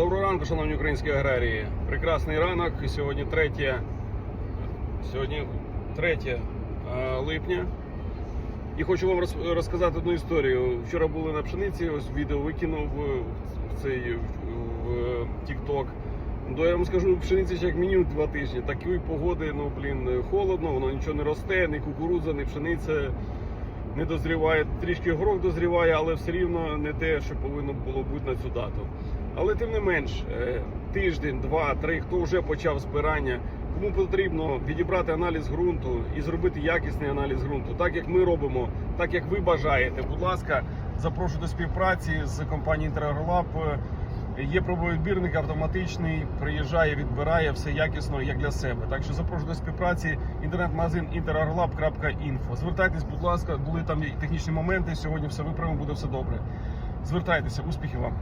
Доброго ранку, шановні українські аграрії. Прекрасний ранок. Сьогодні 3, сьогодні 3 е, липня. І хочу вам роз- розказати одну історію. Вчора були на пшениці, ось відео викинув е, в цей в TikTok. То я вам скажу, пшениці ще як мінімум два тижні. Такої погоди, ну блін, холодно, воно нічого не росте, ні кукурудза, ні пшениця не дозріває. Трішки горох дозріває, але все рівно не те, що повинно було бути на цю дату. Але тим не менш, е, тиждень, два, три, хто вже почав збирання, кому потрібно відібрати аналіз ґрунту і зробити якісний аналіз ґрунту, так як ми робимо, так як ви бажаєте. Будь ласка, запрошую до співпраці з компанією Інтерагролаб. Є пробовідбірник автоматичний, приїжджає, відбирає все якісно, як для себе. Так що запрошую до співпраці інтернет-магазин interagrolab.info. Звертайтесь, будь ласка, були там технічні моменти. Сьогодні все виправимо, буде все добре. Звертайтеся, успіхів вам.